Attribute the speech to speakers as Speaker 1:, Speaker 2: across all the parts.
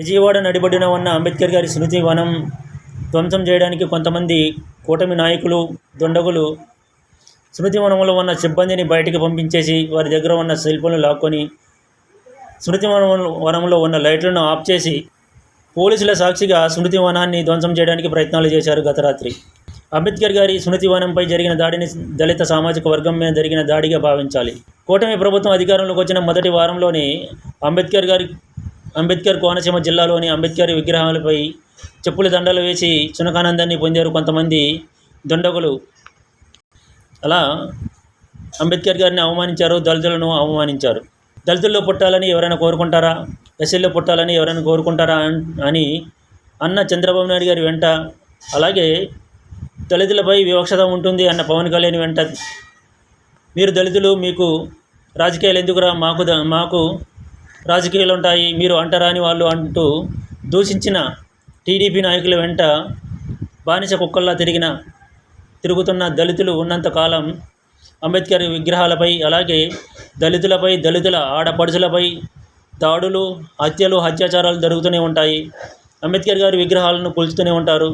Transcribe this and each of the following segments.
Speaker 1: విజయవాడ నడిబడిన ఉన్న అంబేద్కర్ గారి స్మృతి వనం ధ్వంసం చేయడానికి కొంతమంది కూటమి నాయకులు దుండగులు స్మృతి వనంలో ఉన్న సిబ్బందిని బయటికి పంపించేసి వారి దగ్గర ఉన్న శిల్పులను లాక్కొని స్మృతి వనం వనంలో ఉన్న లైట్లను ఆఫ్ చేసి పోలీసుల సాక్షిగా స్మృతి వనాన్ని ధ్వంసం చేయడానికి ప్రయత్నాలు చేశారు గత రాత్రి. అంబేద్కర్ గారి స్మృతి వనంపై జరిగిన దాడిని దళిత సామాజిక వర్గం మీద జరిగిన దాడిగా భావించాలి. కూటమి ప్రభుత్వం అధికారంలోకి వచ్చిన మొదటి వారంలోనే అంబేద్కర్ గారి అంబేద్కర్ కోనసీమ జిల్లాలోని అంబేద్కర్ విగ్రహాలపై చెప్పుల దండలు వేసి చునకానందాన్ని పొందారు కొంతమంది దుండగులు అలా అంబేద్కర్ గారిని అవమానించారు దళితులను అవమానించారు. దళితుల్లో పుట్టాలని ఎవరైనా కోరుకుంటారా? ఎస్సీల్లో పుట్టాలని ఎవరైనా కోరుకుంటారా అని అన్న చంద్రబాబు నాయుడు గారి వెంట అలాగే దళితులపై వివక్షత ఉంటుంది అన్న పవన్ కళ్యాణ్ వెంట మీరు దళితులు మీకు రాజకీయాలు ఎందుకురా? మాకు ద- మాకు రాజకీయాలు ఉంటాయి మీరు అంటరాని వాళ్ళు అంటూ దూషించిన టీడీపీ నాయకుల వెంట బానిస కుక్కల్లా తిరిగిన తిరుగుతున్న దళితులు ఉన్నంతకాలం అంబేద్కర్ విగ్రహాలపై అలాగే దళితులపై దళితుల ఆడపడుచులపై దాడులు హత్యలు అత్యాచారాలు జరుగుతూనే ఉంటాయి. అంబేద్కర్ గారి విగ్రహాలను కూల్చుతూనే ఉంటారు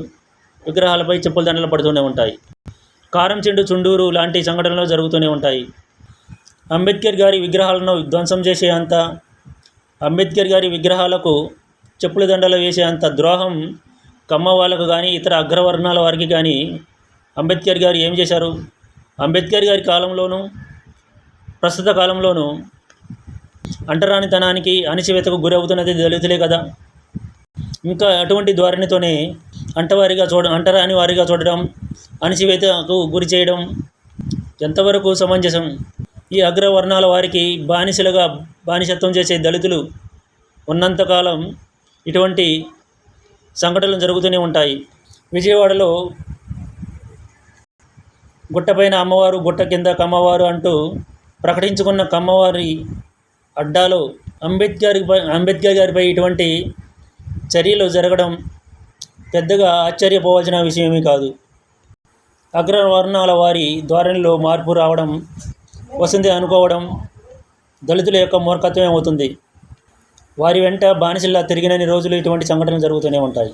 Speaker 1: విగ్రహాలపై చెప్పుల దండలు పడుతూనే ఉంటాయి. కారం చెండు చుండూరు లాంటి సంఘటనలు జరుగుతూనే ఉంటాయి. అంబేద్కర్ గారి విగ్రహాలను ధ్వంసం చేసే అంత అంబేద్కర్ గారి విగ్రహాలకు చెప్పుల దండలు వేసే అంత ద్రోహం కమ్మ వాళ్ళకు కానీ ఇతర అగ్రవర్ణాల వారికి కానీ అంబేద్కర్ గారు ఏం చేశారు? అంబేద్కర్ గారి కాలంలోనూ ప్రస్తుత కాలంలోనూ అంటరానితనానికి అణిచివేతకు గురవుతున్నది దళితులే కదా. ఇంకా అటువంటి ధోరణితోనే అంటవారిగా చూడ అంటరాని వారిగా చూడడం అణిచివేతకు గురి చేయడం ఎంతవరకు సమంజసం? ఈ అగ్రవర్ణాల వారికి బానిసలుగా బానిసత్వం చేసే దళితులు ఉన్నంతకాలం ఇటువంటి సంఘటనలు జరుగుతూనే ఉంటాయి. విజయవాడలో గుట్టపైన అమ్మవారు గుట్ట కింద కమ్మవారు అంటూ ప్రకటించుకున్న కమ్మవారి అడ్డాలో అంబేద్కర్ అంబేద్కర్ గారిపై ఇటువంటి చర్యలు జరగడం పెద్దగా ఆశ్చర్యపోవాల్సిన విషయమే కాదు. అగ్రవర్ణాల వారి ధోరణిలో మార్పు రావడం వస్తుంది అనుకోవడం దళితుల యొక్క మూర్ఖత్వమే అవుతుంది. వారి వెంట బానిసల్లా తిరిగినన్ని రోజులు ఇటువంటి సంఘటనలు జరుగుతూనే ఉంటాయి.